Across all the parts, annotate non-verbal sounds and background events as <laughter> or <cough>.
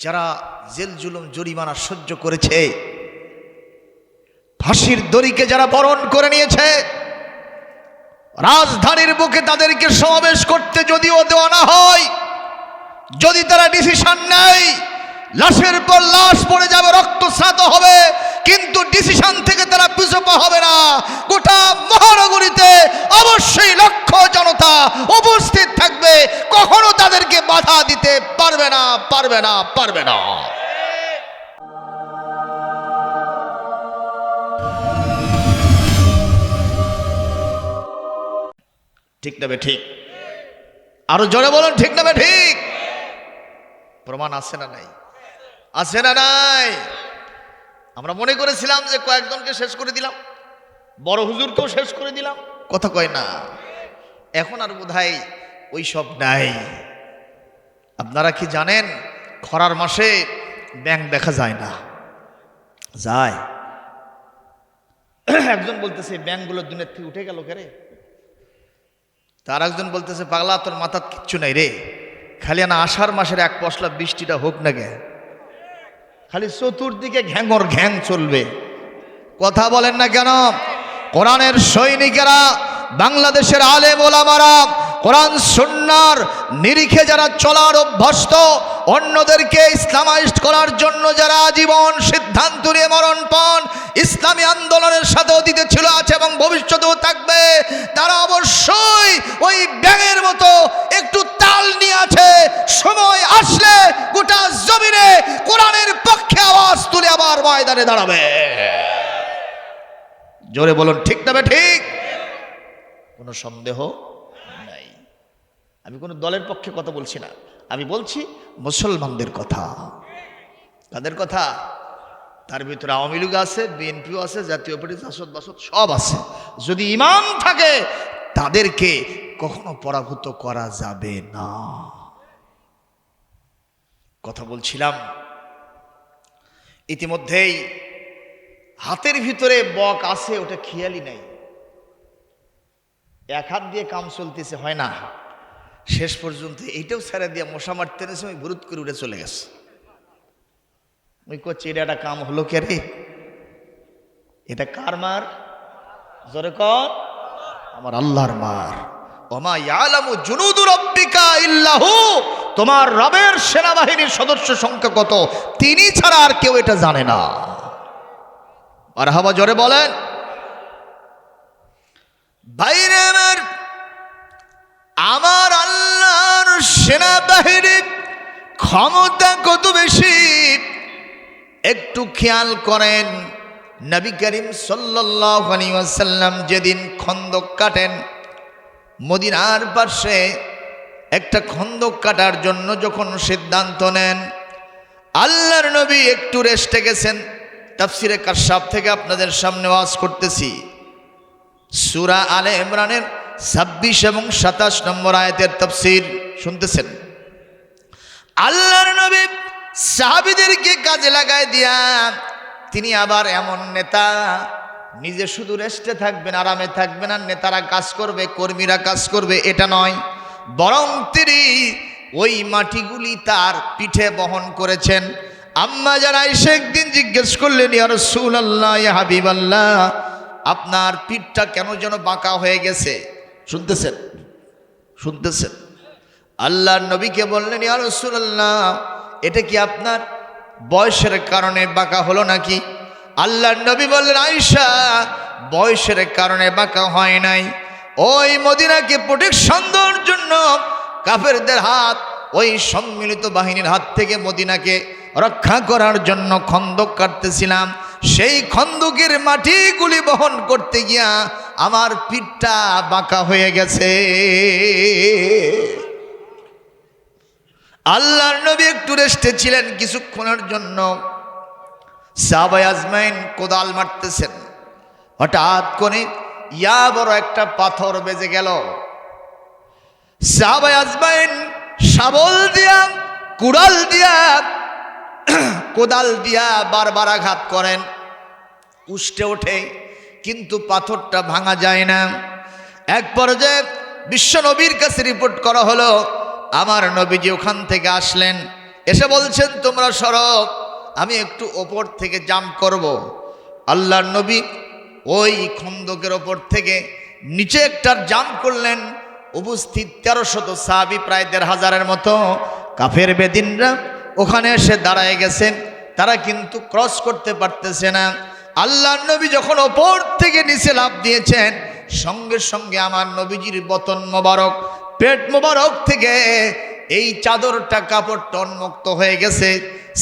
যারা জেল জুলুম, জরিমানা সহ্য করেছে, ফাঁসির দড়িকে যারা বরণ করে নিয়েছে, রাজধানীর বুকে তাদেরকে সমাবেশ করতে যদিও দেওয়া না হয়, যদি তারা ডিসিশন নেয়, লাশের পর লাশ পড়ে যাবে রক্তস্রাত হবে, কিন্তু ডিসিশন থেকে তারা পিছপা হবে না। গোটা মহানগরীতে অবশ্যই লক্ষ জনতা উপস্থিত বাধা দিতে পারবে না পারবে না পারবে না। ঠিক না বে ঠিক। আরও জোরে বলুন, ঠিক না বে ঠিক। প্রমাণ আছে না নাই? আছে না নাই? আমরা মনে করেছিলাম যে কয়েকজনকে শেষ করে দিলাম। বড় হুজুরকেও শেষ করে দিলাম। কথা কয় না? এখন আর বোধহয় ওই সব নাই। আপনারা কি জানেন, খরার মাসে ব্যাং দেখা যায় না? যায়। একজন বলতেছে ব্যাংকগুলো দুনিয়ার থেকে উঠে গেল কেরে? তার একজন বলতেছে, পাগলা, তোর মাথার কিচ্ছু নাই রে। খালি না আষাঢ় মাসের এক পশলা বৃষ্টিটা হোক না গে। খালি চতুর্দিকে ঘ্যাঙর ঘ্যাং চলবে। কথা বলেন না কেন? কোরআনের সৈনিকেরা, বাংলাদেশের আলেম ওলামারা কোরআন সুন্নার নিরিখে যারা চলার অভ্যস্ত, অন্যদেরকে ইসলামাইজড করার জন্য যারা জীবন সিদ্ধান্ত নিয়ে মরণ পান, ইসলামী আন্দোলনের সাথে অতীতে ছিল, আছে এবং ভবিষ্যতেও থাকবে, তারা অবশ্যই ওই ব্যাঙের মতো একটু তাল নিয়ে আছে, সময় আসলে গোটা জমিনে কোরআনের পক্ষে আওয়াজ তুলে আবার ময়দানে দাঁড়াবে। জোরে বলুন, ঠিক না বে ঠিক? কোনো সন্দেহ? আমি কোনো দলের পক্ষে কথা বলছি না। আমি বলছি মুসলমানদের কথা। তাদের কথা? তার ভিতরে আওয়ামী লীগ আছে, বিএনপিও আছে, জাতীয় পার্টি, জাসদ বাসদ সব আছে। যদি ইমান থাকে, তাদেরকে কখনো পরাভূত করা যাবে না। কথা বলছিলাম। ইতিমধ্যেই হাতের ভিতরে বক আছে, ওটা খেয়ালই নাই। এক হাত দিয়ে কাম চলতেছে, হয় না? শেষ পর্যন্ত এইটাও ছেড়ে দিয়ে মশা মারতে নেছে ওই গুরুত করে উড়ে চলে গেছে। ওই করছে এটা একটা কাম হলো কে রে? এটা কার মার? জোরে কর আমার আল্লাহর মার। ওমা ইয়ালামু রব্বিকা ইল্লাহু। তোমার রবের সেনাবাহিনীর সদস্য সংখ্যা কত? তিনি ছাড়া আর কেউ এটা জানে না। আর হাবা জোরে বলেন। বাইরে আমার আল্লাহর সেনাবাহিনী ক্ষমতা কত বেশি? একটু খেয়াল করেন, নবী করিম সাল্লাম যেদিন খন্দক কাটেন, মদিনার পাশে একটা খন্দক কাটার জন্য যখন সিদ্ধান্ত নেন, আল্লাহর নবী একটু রেস্টে গেছেন। তাফসিরে কাশাব থেকে আপনাদের সামনে ওয়াজ করতেছি। সুরা আলে ইমরানের ছাব্বিশ এবং সাতাশ নম্বর আয়াতের তফসির শুনতেছেন। আল্লাহর নবী সাহাবিদেরকে কাজে লাগায় দিয়া তিনি আবার এমন নেতা, নিজে শুধু রেস্টে থাকবেন, আরামে থাকবেন, আর নেতারা কাজ করবে, কর্মীরা কাজ করবে, এটা নয়। বরং তিনি ওই মাটিগুলি তার পিঠে বহন করেছেন। আম্মা যারা এসে একদিন জিজ্ঞেস করলেন ইয়ার রসুল আল্লাহ হাবিব আল্লাহ আপনার পিঠটা কেন যেন বাঁকা হয়ে গেছে? শুনতেছেন? শুনতেছেন? আল্লাহ নবীকে বললেন, ইয়া রসুল্লাহ এটা কি আপনার বয়সের কারণে বাঁকা হলো নাকি? আল্লাহ নবী বললেন আয়সা বয়সের কারণে বাঁকা হয় নাই। ওই মদিনাকে প্রোটেকশন দেওয়ার জন্য কাফেরদের হাত, ওই সম্মিলিত বাহিনীর হাত থেকে মদিনাকে রক্ষা করার জন্য খন্দক কাটতেছিলাম। সেই খন্দকের মাটিগুলি বহন করতে গিয়া আমার পিঠটা বাঁকা হয়ে গেছে। আল্লাহর নবী একটু রেস্টে ছিলেন কিছুক্ষণের জন্য। সাবাই আজমাইন কোদাল মারতেছেন। হঠাৎ করে ইয়া বড় একটা পাথর বেজে গেল। সাবাই আজমাইন শাবল দিয়া, কুড়াল দিয়া <clears throat> কোদাল দিয়া বারবার আঘাত করেন, উষ্টে ওঠে, কিন্তু পাথরটা ভাঙা যায় না। এক পর্যায়ে বিশ্ব নবীর কাছে রিপোর্ট করা হলো, আমার নবীজি ওখান থেকে আসলেন। এসে বলছেন, তোমরা সরব, আমি একটু ওপর থেকে জাম্প করব। আল্লাহর নবী ওই খন্দকের ওপর থেকে নিচে একটা জাম্প করলেন। উপস্থিত তেরো শত সাহাবি, প্রায় দেড় হাজারের মতো কাফের বেদিনরা ওখানে এসে দাঁড়ায় গেছেন। তারা কিন্তু ক্রস করতে পারতেছে না। আল্লাহর নবী যখন ওপর থেকে নিচে লাভ দিয়েছেন, সঙ্গে সঙ্গে আমার নবীজির বতন মোবারক, পেট মোবারক থেকে এই চাদরটা, কাপড়টা উন্মুক্ত হয়ে গেছে।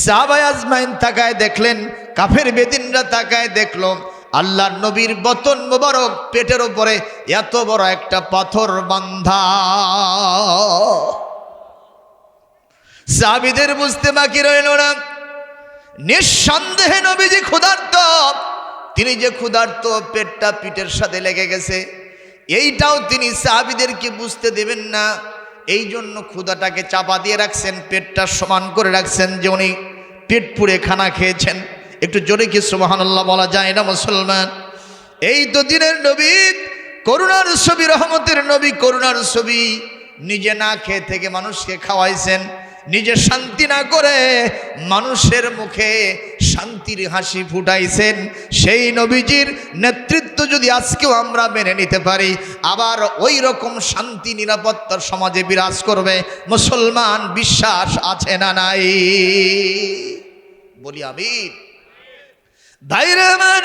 সাহাবাই আজমাইন তাকায় দেখলেন, কাফের বেদিনরা তাকায় দেখল, আল্লাহর নবীর বতন মোবারক পেটের ওপরে এত বড় একটা পাথর বান্ধা সাবিদের বুঝতে বাকি রইল না। নিঃসন্দেহে নবীজি ক্ষুধার্ত। তিনি যে ক্ষুধার্ত, পেটটা পিঠের সাথে লেগে গেছে। এইটাও তিনি সাহাবিদেরকে বুঝতে দেবেন না। এই জন্য ক্ষুধাটাকে চাপা দিয়ে রাখছেন, পেটটা সমান করে রাখছেন যে উনি পেট পুড়ে খানা খেয়েছেন। একটু জোরে কি সুবহানাল্লাহ বলা যায়? না মুসলমান। এই তো দিনের নবী, করুণার ছবি, রহমতের নবী, করুণার ছবি। নিজে না খেয়ে থেকে মানুষকে খাওয়াইছেন। নিজে শান্তি না করে মানুষের মুখে শান্তির হাসি ফুটাইছেন। সেই নবীজির নেতৃত্ব যদি আজকেও আমরা মেনে নিতে পারি, আবার ওই রকম শান্তি, নিরাপত্তার সমাজে বিরাজ করবে, মুসলমান বিশ্বাস আছে না নাই? বলি ভাইরে আমার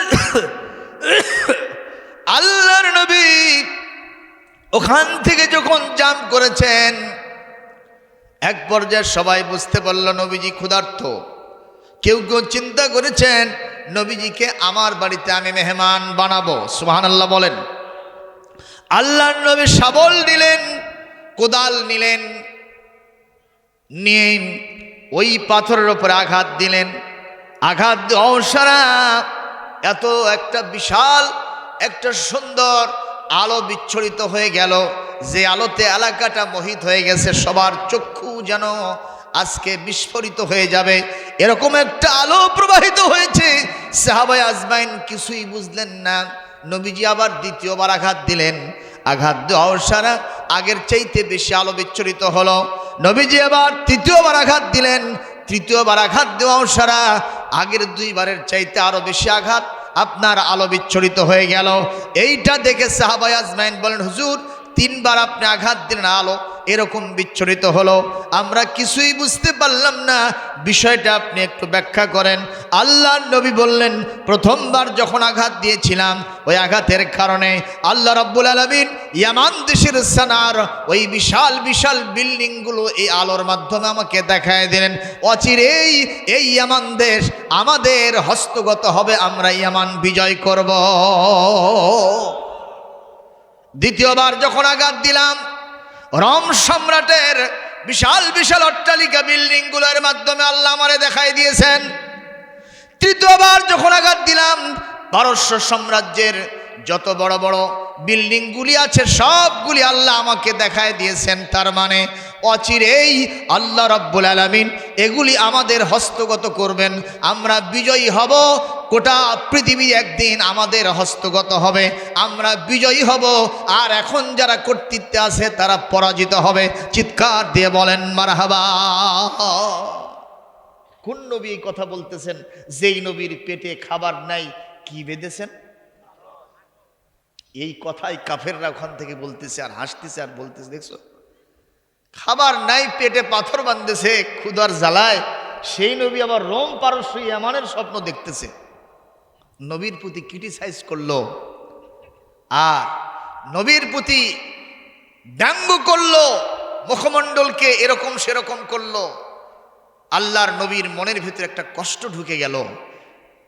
আল্লাহর নবী ওখান থেকে যখন জাম করেছেন এক পর্যায়ে সবাই বুঝতে পারল নবীজি ক্ষুধার্থ কেউ কেউ চিন্তা করেছেন, নবীজিকে আমার বাড়িতে আমি মেহমান বানাবো। সুহান আল্লাহ বলেন। আল্লাহর নবী শাবল নিলেন কোদাল নিলেন, নিয়ে ওই পাথরের ওপরে আঘাত দিলেন। আঘাত অসারা এত একটা বিশাল, একটা সুন্দর আলো বিচ্ছরিত হয়ে গেল। যে আলোতে এলাকাটা মোহিত হয়ে গেছে, সবার চক্ষু যেন আজকে বিস্ফোরিত হয়ে যাবে। এরকম একটা আলো প্রবাহিত হয়েছে। সাহাবাই আজমাইন কিছুই বুঝলেন না। নবীজি আবার দ্বিতীয়বার আঘাত দিলেন। আঘাত দেওয়ার সারা আগের চাইতে বেশি আলো বিচ্ছরিত হলো। নবীজি আবার তৃতীয়বার আঘাত দিলেন। তৃতীয়বার আঘাত দেওয়াও সারা আগের দুইবারের চাইতে আরও বেশি আঘাত আপনার আলো বিচ্ছরিত হয়ে গেল। এইটা দেখে সাহাবাই আজমাইন বলেন, হুজুর তিনবার আপনি আঘাত দিলেন, আলো এরকম বিচ্ছরিত হলো। আমরা কিছুই বুঝতে পারলাম না। বিষয়টা আপনি একটু ব্যাখ্যা করেন। আল্লাহ নবী বললেন, প্রথমবার যখন আঘাত দিয়েছিলাম, ওই আঘাতের কারণে আল্লাহ রব্বুল আলমিন ইয়ামান দেশের সানার, ওই বিশাল বিশাল বিল্ডিংগুলো এই আলোর মাধ্যমে আমাকে দেখায় দিলেন। অচিরেই এই ইয়ামান দেশ আমাদের হস্তগত হবে, আমরা ইয়ামান বিজয় করব। দ্বিতীয়বার যখন আঘাত দিলাম, রম সম্রাটের বিশাল বিশাল অট্টালিকা বিল্ডিংগুলোর মাধ্যমে আল্লাহ আমারে দেখাই দিয়েছেন। তৃতীয়বার যখন আঘাত দিলাম, পারস্য সাম্রাজ্যের যত বড় বড় বিল্ডিংগুলি আছে, সবগুলি আল্লাহ আমাকে দেখায় দিয়েছেন। তার মানে অচিরেই আল্লাহ রব্বুল আলমিন এগুলি আমাদের হস্তগত করবেন। আমরা বিজয়ী হব, গোটা পৃথিবী একদিন আমাদের হস্তগত হবে। আমরা বিজয়ী হব, আর এখন যারা কর্তৃত্বে আছে তারা পরাজিত হবে। চিৎকার দিয়ে বলেন, মারহাবা। কোন নবী কথা বলতেছেন? যেই নবীর পেটে খাবার নাই, কি বেঁধেছেন? এই কথাই কাফেররা ওখান থেকে বলতেছে আর হাসতেছে আর বলতেছে, দেখছ? খাবার নাই, পেটে পাথর বাঁধতেছে ক্ষুদার জ্বালায়। সেই নবী আবার রোম পারস্য এমানের স্বপ্ন দেখতেছে। নবীর প্রতি ক্রিটিসাইজ করল। আর নবীর প্রতি ব্যঙ্গ করল, মুখমণ্ডলকে এরকম সেরকম করল। আল্লাহর নবীর মনের ভিতরে একটা কষ্ট ঢুকে গেল।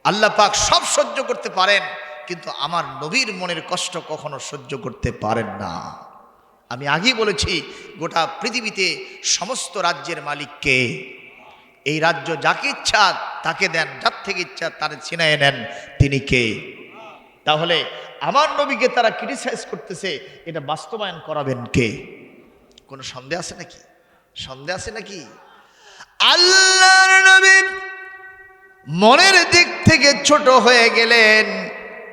আল্লাহ পাক সব সহ্য করতে পারেন। কিন্তু আমার নবীর মনের কষ্ট কখনো সহ্য করতে পারেন না। আমি আগেই বলেছি, গোটা পৃথিবীতে সমস্ত রাজ্যের মালিককে এই রাজ্য যাকে ইচ্ছা তাকে দেন, যার থেকে ইচ্ছা তার ছিনায় নেন তিনি কে? তাহলে আমার নবীকে তারা ক্রিটিসাইজ করতেছে, এটা বাস্তবায়ন করাবেন কে? কোনো সন্দেহ আছে নাকি? সন্দেহ আছে নাকি? আল্লাহর নবী মনের দিক থেকে ছোট হয়ে গেলেন।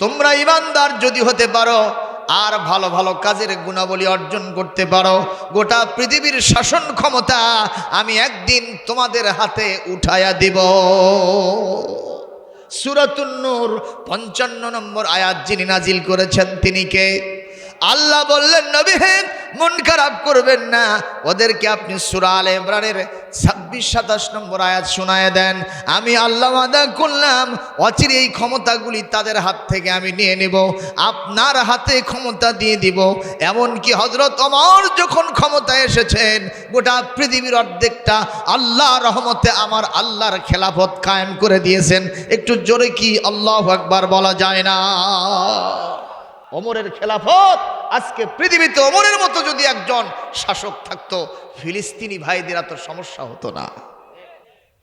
তোমরা ইমানদার যদি হতে পারো, আর ভালো ভালো কাজের গুণাবলী অর্জন করতে পারো, গোটা পৃথিবীর শাসন ক্ষমতা আমি একদিন তোমাদের হাতে উঠায়া দিব। সুরাতুন্নুর পঞ্চান্ন নম্বর আয়াত যিনি নাজিল করেছেন তিনি কে? আল্লাহ বললেন, নবী হে, মন খারাপ করবেন না। ওদেরকে আপনি সুরা আল ইমরানের ছাব্বিশ, সাতাশ নম্বর আয়াত শোনায় দেন, আমি আল্লাহ আদা করলাম, অচিরে এই ক্ষমতাগুলি তাদের হাত থেকে আমি নিয়ে নেব, আপনার হাতে ক্ষমতা দিয়ে দিব। এমনকি হজরত অমর যখন ক্ষমতা এসেছেন, গোটা পৃথিবীর অর্ধেকটা আল্লাহ রহমতে আমার আল্লাহর খেলাফত কায়েম করে দিয়েছেন। একটু জোরে কি আল্লাহ একবার বলা যায় না? অমরের খেলাফত। আজকে পৃথিবীতে অমরের মতো যদি একজন শাসক থাকতো, ফিলিস্তিনি ভাইদের এত সমস্যা হতো না।